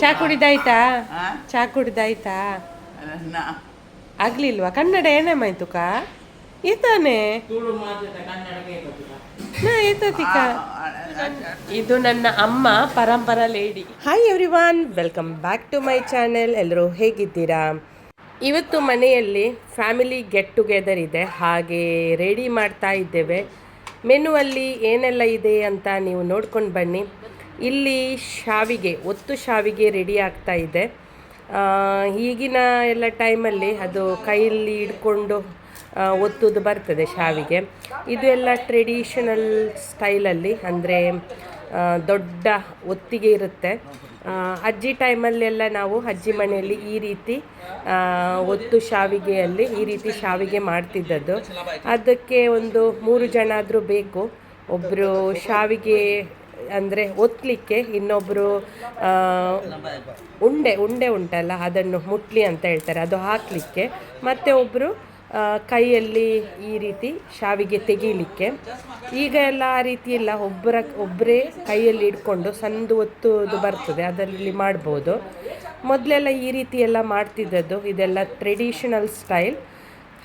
ಚಾ ಕುಡಿದಾಯ್ತಾ? ಚಾ ಕುಡಿದಾಯ್ತಾ ಆಗ್ಲಿಲ್ವಾ ಕನ್ನಡ ಏನೇಮಾಯ್ತು ಕಾ ಈತಾನೆ ನಾ ಈತತಿಕ ಇದು ನನ್ನ ಅಮ್ಮ ಪರಂಪರ lady hi everyone welcome back to my channel ಎಲ್ಲರೂ ಹೇಗಿದ್ದೀರಾ ಇವತ್ತು ಮನೆಯಲ್ಲಿ ಫ್ಯಾಮಿಲಿ ಗೆಟ್ ಟುಗೆದರ್ ಇದೆ ಹಾಗೆ ರೆಡಿ ಮಾಡ್ತಾ ಇದ್ದೇವೆ ಮೆನುವಲ್ಲಿ ಏನೆಲ್ಲ ಇದೆ ಅಂತ ನೀವು ನೋಡ್ಕೊಂಡು ಬನ್ನಿ ಇಲ್ಲಿ ಶಾವಿಗೆ, ಒತ್ತು ಶಾವಿಗೆ ರೆಡಿ ಆಗ್ತಾ ಇದೆ. ಈಗಿನ ಎಲ್ಲ ಟೈಮಲ್ಲಿ ಅದು ಕೈಯಲ್ಲಿ ಹಿಡ್ಕೊಂಡು ಒತ್ತುದು ಬರ್ತದೆ ಶಾವಿಗೆ. ಇದು ಎಲ್ಲ ಟ್ರೆಡಿಷನಲ್ ಸ್ಟೈಲಲ್ಲಿ ಅಂದರೆ ದೊಡ್ಡ ಒತ್ತಿಗೆ ಇರುತ್ತೆ. ಅಜ್ಜಿ ಟೈಮಲ್ಲೆಲ್ಲ ನಾವು ಅಜ್ಜಿ ಮನೆಯಲ್ಲಿ ಈ ರೀತಿ ಒತ್ತು ಶಾವಿಗೆಯಲ್ಲಿ ಈ ರೀತಿ ಶಾವಿಗೆ ಮಾಡ್ತಿದ್ದದ್ದು. ಅದಕ್ಕೆ ಒಂದು ಮೂರು ಜನ ಆದರೂ ಬೇಕು. ಒಬ್ಬರು ಶಾವಿಗೆ ಅಂದರೆ ಒತ್ತಲಿಕ್ಕೆ ಇನ್ನೊಬ್ಬರು ಉಂಡೆ ಉಂಡೆ ಉಂಟಲ್ಲ, ಅದನ್ನು ಮುಟ್ಲಿ ಅಂತ ಹೇಳ್ತಾರೆ, ಅದು ಹಾಕಲಿಕ್ಕೆ. ಮತ್ತು ಒಬ್ಬರು ಕೈಯಲ್ಲಿ ಈ ರೀತಿ ಶಾವಿಗೆ ತೆಗೀಲಿಕ್ಕೆ. ಈಗ ಎಲ್ಲ ಆ ರೀತಿ ಇಲ್ಲ, ಒಬ್ಬರ ಒಬ್ಬರೇ ಕೈಯಲ್ಲಿ ಇಟ್ಕೊಂಡು ಸಂದು ಒತ್ತುದು ಬರ್ತದೆ, ಅದರಲ್ಲಿ ಮಾಡ್ಬೋದು. ಮೊದಲೆಲ್ಲ ಈ ರೀತಿ ಎಲ್ಲ ಮಾಡ್ತಿದ್ದದ್ದು, ಇದೆಲ್ಲ ಟ್ರೆಡಿಷನಲ್ ಸ್ಟೈಲ್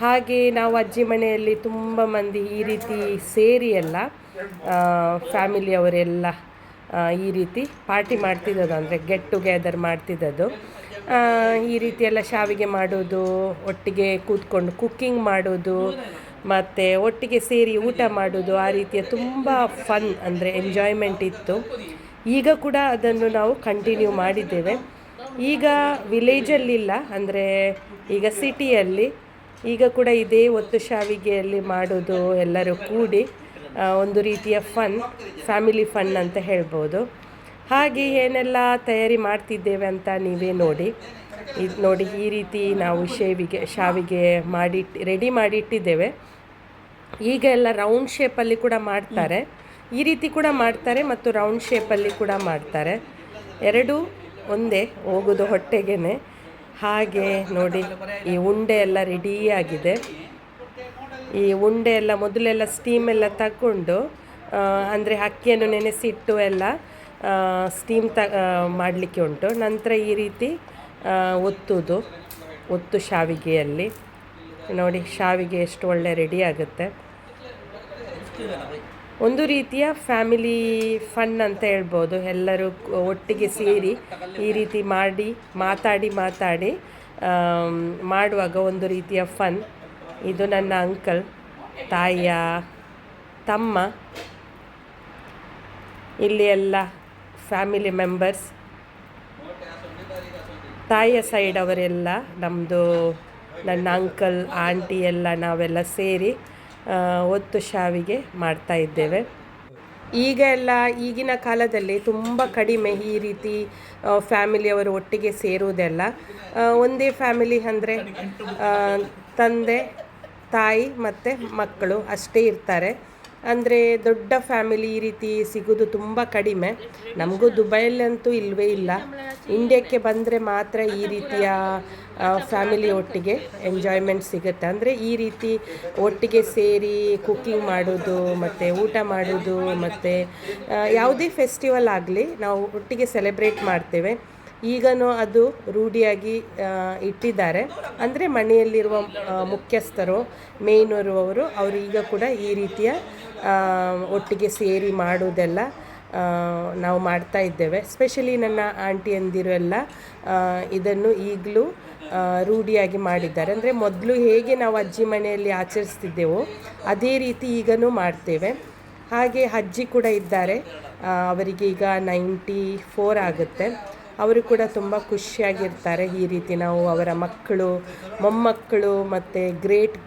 ಹಾಗೆ ನಾವು ಅಜ್ಜಿ ಮನೆಯಲ್ಲಿ ತುಂಬ ಮಂದಿ ಈ ರೀತಿ ಸೇರಿ ಎಲ್ಲ ಫ್ಯಾಮಿಲಿಯವರೆಲ್ಲ ಈ ರೀತಿ ಪಾರ್ಟಿ ಮಾಡ್ತಿದ್ದದ್ದು ಅಂದರೆ ಗೆಟ್ ಟುಗೆದರ್ ಮಾಡ್ತಿದ್ದದ್ದು. ಈ ರೀತಿ ಎಲ್ಲ ಶಾವಿಗೆ ಮಾಡೋದು, ಒಟ್ಟಿಗೆ ಕೂತ್ಕೊಂಡು ಕುಕ್ಕಿಂಗ್ ಮಾಡೋದು, ಮತ್ತು ಒಟ್ಟಿಗೆ ಸೇರಿ ಊಟ ಮಾಡೋದು, ಆ ರೀತಿಯ ತುಂಬ ಫನ್ ಅಂದರೆ ಎಂಜಾಯ್ಮೆಂಟ್ ಇತ್ತು. ಈಗ ಕೂಡ ಅದನ್ನು ನಾವು ಕಂಟಿನ್ಯೂ ಮಾಡಿದ್ದೇವೆ. ಈಗ ವಿಲೇಜಲ್ಲಿಲ್ಲ ಅಂದರೆ ಈಗ ಸಿಟಿಯಲ್ಲಿ ಈಗ ಕೂಡ ಇದೇ ಒತ್ತು ಶಾವಿಗೆಯಲ್ಲಿ ಮಾಡೋದು ಎಲ್ಲರೂ ಕೂಡಿ ಒಂದು ರೀತಿಯ ಫನ್ ಫ್ಯಾಮಿಲಿ ಫನ್ ಅಂತ ಹೇಳ್ಬೋದು. ಹಾಗೆ ಏನೆಲ್ಲ ತಯಾರಿ ಮಾಡ್ತಿದ್ದೇವೆ ಅಂತ ನೀವೇ ನೋಡಿ. ಇದು ನೋಡಿ, ಈ ರೀತಿ ನಾವು ಶೇವಿಗೆ, ಶಾವಿಗೆ ಮಾಡಿ ರೆಡಿ ಮಾಡಿಟ್ಟಿದ್ದೇವೆ. ಈಗ ಎಲ್ಲ ರೌಂಡ್ ಶೇಪಲ್ಲಿ ಕೂಡ ಮಾಡ್ತಾರೆ. ಈ ರೀತಿ ಕೂಡ ಮಾಡ್ತಾರೆ ಮತ್ತು ರೌಂಡ್ ಶೇಪಲ್ಲಿ ಕೂಡ ಮಾಡ್ತಾರೆ. ಎರಡೂ ಒಂದೇ ಹೋಗೋದು ಹೊಟ್ಟೆಗೇನೆ. ಹಾಗೆ ನೋಡಿ, ಈ ಉಂಡೆ ಎಲ್ಲ ಆಗಿದೆ. ಈ ಉಂಡೆ ಎಲ್ಲ ಮೊದಲೆಲ್ಲ ಸ್ಟೀಮ್ ಎಲ್ಲ ತಗೊಂಡು ಅಂದರೆ ಅಕ್ಕಿಯನ್ನು ನೆನೆಸಿಟ್ಟು ಎಲ್ಲ ಸ್ಟೀಮ್ ತ ಮಾಡಲಿಕ್ಕೆ ಉಂಟು. ನಂತರ ಈ ರೀತಿ ಒತ್ತುದು, ಒತ್ತು ಶಾವಿಗೆಯಲ್ಲಿ. ನೋಡಿ, ಶಾವಿಗೆ ಎಷ್ಟು ಒಳ್ಳೆ ರೆಡಿ ಆಗುತ್ತೆ. ಒಂದು ರೀತಿಯ ಫ್ಯಾಮಿಲಿ ಫನ್ ಅಂತ ಹೇಳ್ಬೋದು. ಎಲ್ಲರೂ ಒಟ್ಟಿಗೆ ಸೇರಿ ಈ ರೀತಿ ಮಾಡಿ, ಮಾತಾಡಿ ಮಾತಾಡಿ ಮಾಡುವಾಗ ಒಂದು ರೀತಿಯ ಫನ್ ಇದು ನನ್ನ ಅಂಕಲ್ ತಾಯಿಯ ತಮ್ಮ, ಇಲ್ಲಿ ಎಲ್ಲ ಫ್ಯಾಮಿಲಿ ಮೆಂಬರ್ಸ್ ತಾಯಿಯ ಸೈಡ್ ಅವರೆಲ್ಲ ನಮ್ಮದು ನನ್ನ ಅಂಕಲ್ ಆಂಟಿ ಎಲ್ಲ ನಾವೆಲ್ಲ ಸೇರಿ ಒತ್ತು ಶಾವಿಗೆ ಮಾಡ್ತಾ ಇದ್ದೇವೆ. ಈಗ ಎಲ್ಲ ಈಗಿನ ಕಾಲದಲ್ಲಿ ತುಂಬ ಕಡಿಮೆ ಈ ರೀತಿ ಫ್ಯಾಮಿಲಿಯವರು ಒಟ್ಟಿಗೆ ಸೇರುವುದೆಲ್ಲ. ಒಂದೇ ಫ್ಯಾಮಿಲಿ ಅಂದರೆ ತಂದೆ, ತಾಯಿ ಮತ್ತು ಮಕ್ಕಳು ಅಷ್ಟೇ ಇರ್ತಾರೆ. ಅಂದರೆ ದೊಡ್ಡ ಫ್ಯಾಮಿಲಿ ಈ ರೀತಿ ಸಿಗೋದು ತುಂಬ ಕಡಿಮೆ. ನಮಗೂ ದುಬೈಯಲ್ಲಂತೂ ಇಲ್ಲವೇ ಇಲ್ಲ. ಇಂಡಿಯಾಕ್ಕೆ ಬಂದರೆ ಮಾತ್ರ ಈ ರೀತಿಯ ಫ್ಯಾಮಿಲಿ ಒಟ್ಟಿಗೆ ಎಂಜಾಯ್ಮೆಂಟ್ ಸಿಗುತ್ತೆ. ಅಂದರೆ ಈ ರೀತಿ ಒಟ್ಟಿಗೆ ಸೇರಿ ಕುಕ್ಕಿಂಗ್ ಮಾಡೋದು, ಮತ್ತು ಊಟ ಮಾಡೋದು, ಮತ್ತು ಯಾವುದೇ ಫೆಸ್ಟಿವಲ್ ಆಗಲಿ ನಾವು ಒಟ್ಟಿಗೆ ಸೆಲೆಬ್ರೇಟ್ ಮಾಡ್ತೇವೆ. ಈಗನೂ ಅದು ರೂಢಿಯಾಗಿ ಇಟ್ಟಿದ್ದಾರೆ. ಅಂದರೆ ಮನೆಯಲ್ಲಿರುವ ಮುಖ್ಯಸ್ಥರು, ಮೇಯ್ನರು ಅವರು ಅವರು ಈಗ ಕೂಡ ಈ ರೀತಿಯ ಒಟ್ಟಿಗೆ ಸೇರಿ ಮಾಡುವುದೆಲ್ಲ ನಾವು ಮಾಡ್ತಾ ಇದ್ದೇವೆ. ಸ್ಪೆಷಲಿ ನನ್ನ ಆಂಟಿಯಂದಿರು ಎಲ್ಲ ಇದನ್ನು ಈಗಲೂ ರೂಢಿಯಾಗಿ ಮಾಡಿದ್ದಾರೆ. ಅಂದರೆ ಮೊದಲು ಹೇಗೆ ನಾವು ಅಜ್ಜಿ ಮನೆಯಲ್ಲಿ ಆಚರಿಸ್ತಿದ್ದೆವೋ, ಅದೇ ರೀತಿ ಈಗನೂ ಮಾಡ್ತೇವೆ. ಹಾಗೆ ಅಜ್ಜಿ ಕೂಡ ಇದ್ದಾರೆ. ಅವರಿಗೆ ಈಗ ನೈಂಟಿ ಫೋರ್ ಆಗುತ್ತೆ. ಅವರು ಕೂಡ ತುಂಬ ಖುಷಿಯಾಗಿರ್ತಾರೆ ಈ ರೀತಿ ನಾವು ಅವರ ಮಕ್ಕಳು, ಮೊಮ್ಮಕ್ಕಳು ಮತ್ತು ಗ್ರೇಟ್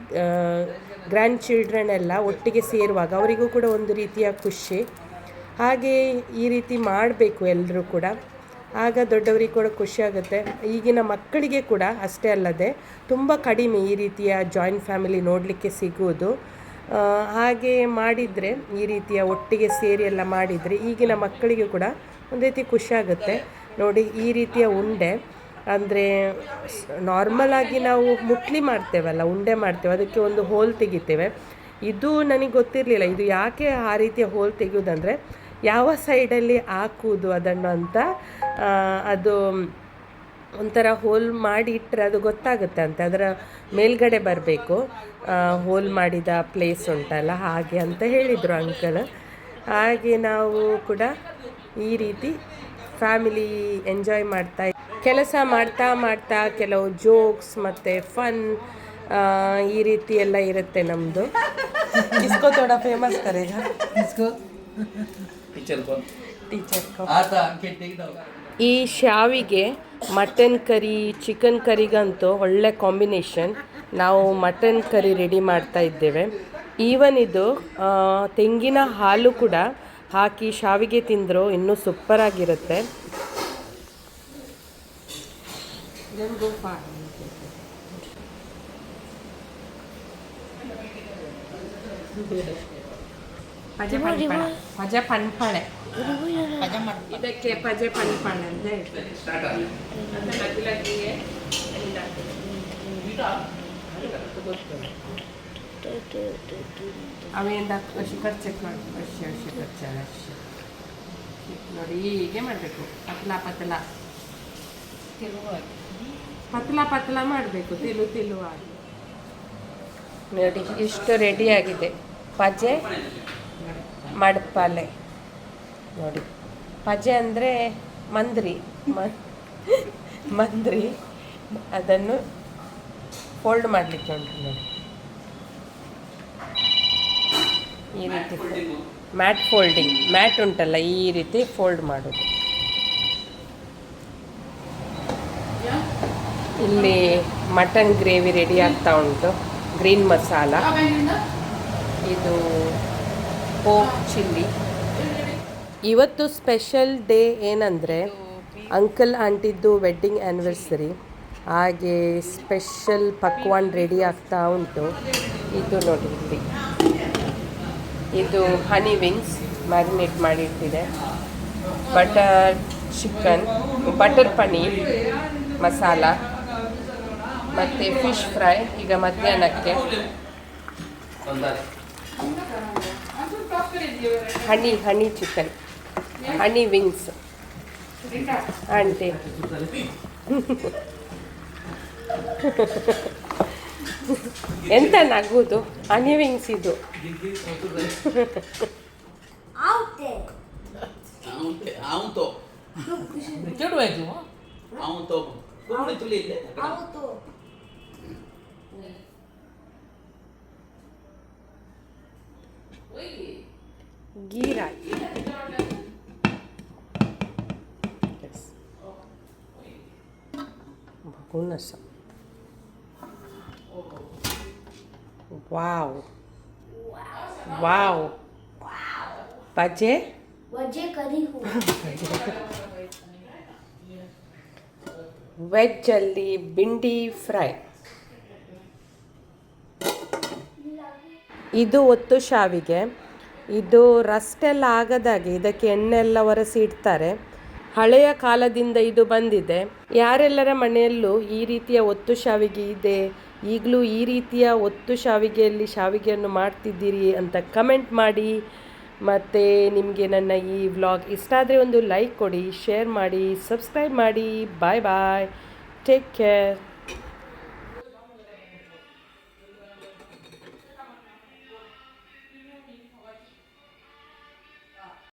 ಗ್ರ್ಯಾಂಡ್ ಚಿಲ್ಡ್ರನ್ ಎಲ್ಲ ಒಟ್ಟಿಗೆ ಸೇರುವಾಗ ಅವರಿಗೂ ಕೂಡ ಒಂದು ರೀತಿಯ ಖುಷಿ. ಹಾಗೆ ಈ ರೀತಿ ಮಾಡಬೇಕು ಎಲ್ಲರೂ ಕೂಡ. ಆಗ ದೊಡ್ಡವರಿಗೆ ಕೂಡ ಖುಷಿಯಾಗುತ್ತೆ ಈಗಿನ ಮಕ್ಕಳಿಗೆ ಕೂಡ ಅಷ್ಟೇ ಅಲ್ಲದೆ ತುಂಬ ಕಡಿಮೆ ಈ ರೀತಿಯ ಜಾಯಿಂಟ್ ಫ್ಯಾಮಿಲಿ ನೋಡಲಿಕ್ಕೆ ಸಿಗುವುದು. ಹಾಗೆ ಮಾಡಿದರೆ ಈ ರೀತಿಯ ಒಟ್ಟಿಗೆ ಸೇರಿ ಎಲ್ಲ ಮಾಡಿದರೆ ಈಗಿನ ಮಕ್ಕಳಿಗೆ ಕೂಡ ಒಂದು ರೀತಿ ಖುಷಿಯಾಗುತ್ತೆ ನೋಡಿ ಈ ರೀತಿಯ ಉಂಡೆ. ಅಂದರೆ ನಾರ್ಮಲ್ ಆಗಿ ನಾವು ಮುಟ್ಲಿ ಮಾಡ್ತೇವಲ್ಲ, ಉಂಡೆ ಮಾಡ್ತೇವೆ, ಅದಕ್ಕೆ ಒಂದು ಹೋಲ್ ತೆಗಿತೇವೆ. ಇದು ನನಗೆ ಗೊತ್ತಿರಲಿಲ್ಲ, ಇದು ಯಾಕೆ ಆ ರೀತಿಯ ಹೋಲ್ ತೆಗೆಯೋದಂದರೆ ಯಾವ ಸೈಡಲ್ಲಿ ಹಾಕುವುದು ಅದನ್ನು ಅಂತ ಅದು ಒಂಥರ ಹೋಲ್ ಮಾಡಿ ಇಟ್ಟರೆ ಅದು ಗೊತ್ತಾಗುತ್ತೆ ಅಂತ, ಅದರ ಮೇಲ್ಗಡೆ ಬರಬೇಕು. ಹೋಲ್ ಮಾಡಿದ ಪ್ಲೇಸ್ ಉಂಟಲ್ಲ, ಹಾಗೆ ಅಂತ ಹೇಳಿದರು ಅಂಕಲ್ ಹಾಗೆ ನಾವು ಕೂಡ ಈ ರೀತಿ ಫ್ಯಾಮಿಲಿ ಎಂಜಾಯ್ ಮಾಡ್ತಾ ಕೆಲಸ ಮಾಡ್ತಾ ಮಾಡ್ತಾ ಕೆಲವು ಜೋಕ್ಸ್ ಮತ್ತೆ ಫನ್ ಈ ರೀತಿ ಎಲ್ಲ ಇರುತ್ತೆ ನಮ್ಮದು ಕಿಸ್ಕೋ ತೋಡ ಫೇಮಸ್ ಕರೆ ಈ ಶಾವಿಗೆ ಮಟನ್ ಕರಿ ಚಿಕನ್ ಕರಿಗಂತೂ ಒಳ್ಳೆ ಕಾಂಬಿನೇಷನ್ ನಾವು ಮಟನ್ ಕರಿ ರೆಡಿ ಮಾಡ್ತಾ ಇದ್ದೇವೆ. ಈವನ್ ಇದು ತೆಂಗಿನ ಹಾಲು ಕೂಡ ಹಾಕಿ ಶಾವಿಗೆ ತಿಂದರೂ ಇನ್ನೂ ಸೂಪರಾಗಿರುತ್ತೆ ಪಜೆ ಪನ್ಪಣ ಪಜೆ ಪನ್ಪಣೆ ಇದಕ್ಕೆ ಪಜೆ ಪನ್ಪಣೆ ಅಂತ ಚೆಕ್. ಅವೇಂದ ಅಷ್ಟು ಖರ್ಚಕ್ಕೆ ಮಾಡಿ ಅಷ್ಟು ಅಷ್ಟು ಖರ್ಚಲ್ಲ ಅಷ್ಟು ನೋಡಿ ಹೀಗೆ ಮಾಡಬೇಕು ಪತ್ಲ ಪತ್ಲ ಪತ್ಲ ಪತ್ಲ ಮಾಡಬೇಕು, ತಿಲು ತಿಳುವಾಗಿ. ನೋಡಿ ಇಷ್ಟು ರೆಡಿಯಾಗಿದೆ ಪಜೆ ಮಡ್ಪಾಲೆ. ನೋಡಿ, ಪಜೆ ಅಂದರೆ ಮಂದ್ರಿ ಮಂದ್ರಿ, ಅದನ್ನು ಫೋಲ್ಡ್ ಮಾಡಲಿಕ್ಕೆ ಉಂಟು ನೋಡಿ. ಈ ರೀತಿ. ಮ್ಯಾಟ್ ಫೋಲ್ಡಿಂಗ್ ಮ್ಯಾಟ್ ಉಂಟಲ್ಲ, ಈ ರೀತಿ ಫೋಲ್ಡ್ ಮಾಡೋದು. ಇಲ್ಲಿ ಮಟನ್ ಗ್ರೇವಿ ರೆಡಿ ಆಗ್ತಾ ಉಂಟು. ಗ್ರೀನ್ ಮಸಾಲ. ಇದು ಪೋಕ್ ಚಿಲ್ಲಿ. ಇವತ್ತು ಸ್ಪೆಷಲ್ ಡೇ ಏನಂದರೆ ಅಂಕಲ್ ಆಂಟಿದ್ದು ವೆಡ್ಡಿಂಗ್ ಆ್ಯನಿವರ್ಸರಿ ಹಾಗೆ ಸ್ಪೆಷಲ್ ಪಕ್ವಾನ್ ರೆಡಿ ಆಗ್ತಾ ಉಂಟು. ಇದು ನೋಡಿ ಇದು honey wings marinate ಮಾಡಿಟ್ಟಿದೆ. Butter chicken, butter paneer masala. ಮತ್ತು ಫಿಶ್ ಫ್ರೈ ಈಗ ಮಧ್ಯಾಹ್ನಕ್ಕೆ. Honey honey chicken honey wings aunty. ಎಂತ ನಗುವುದು ಹನಿ ವಿಂಗ್ಸ್ ಇದು. आऊं goodness. ವಾವ್ ವಾವ್ ಬಜೆ ವೆಜ್ಜಲ್ಲಿ ಬಿಂಡಿ ಫ್ರೈ ಇದು ಒತ್ತು ಶಾವಿಗೆ. ಇದು ರಸ್ಟೆಲ್ಲ ಆಗದಾಗೆ ಇದಕ್ಕೆ ಎಣ್ಣೆ ಎಲ್ಲ ಒರೆಸಿ ಇಡ್ತಾರೆ. ಹಳೆಯ ಕಾಲದಿಂದ ಇದು ಬಂದಿದೆ. ಯಾರೆಲ್ಲರ ಮನೆಯಲ್ಲೂ ಈ ರೀತಿಯ ಒತ್ತು ಶಾವಿಗೆ ಇದೆ? ಈಗಲೂ ಈ ರೀತಿಯ ಒತ್ತು ಶಾವಿಗೆಯಲ್ಲಿ ಶಾವಿಗೆಯನ್ನು ಮಾಡ್ತಿದ್ದೀರಿ ಅಂತ ಕಮೆಂಟ್ ಮಾಡಿ. ಮತ್ತು ನಿಮಗೆ ನನ್ನ ಈ ವ್ಲಾಗ್ ಇಷ್ಟ ಆದರೆ ಒಂದು ಲೈಕ್ ಕೊಡಿ, ಶೇರ್ ಮಾಡಿ, ಸಬ್ಸ್ಕ್ರೈಬ್ ಮಾಡಿ. Bye bye. Take care.